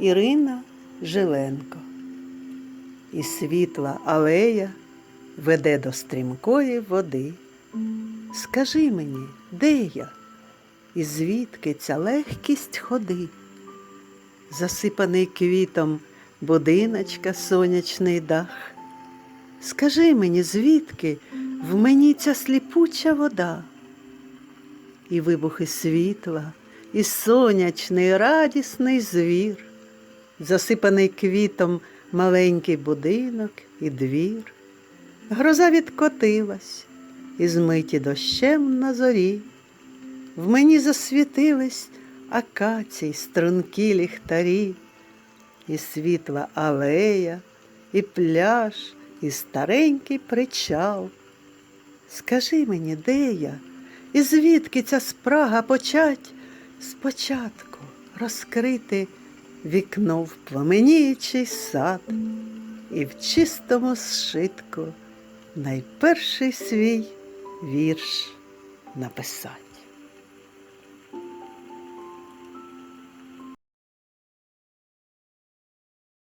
Ірина Жиленко. І світла алея веде до стрімкої води. Скажи мені, де я? І звідки ця легкість ходи? Засипаний квітом будиночка сонячний дах. Скажи мені, звідки в мені ця сліпуча вода? І вибухи світла, і сонячний радісний звір, засипаний квітом маленький будинок і двір. Гроза відкотилась, і змиті дощем на зорі. В мені засвітились акацій стрункі ліхтарі, і світла алея, і пляж, і старенький причал. Скажи мені, де я, і звідки ця спрага почать спочатку розкрити вікно в пламеніючий сад і в чистому сшитку найперший свій вірш написать.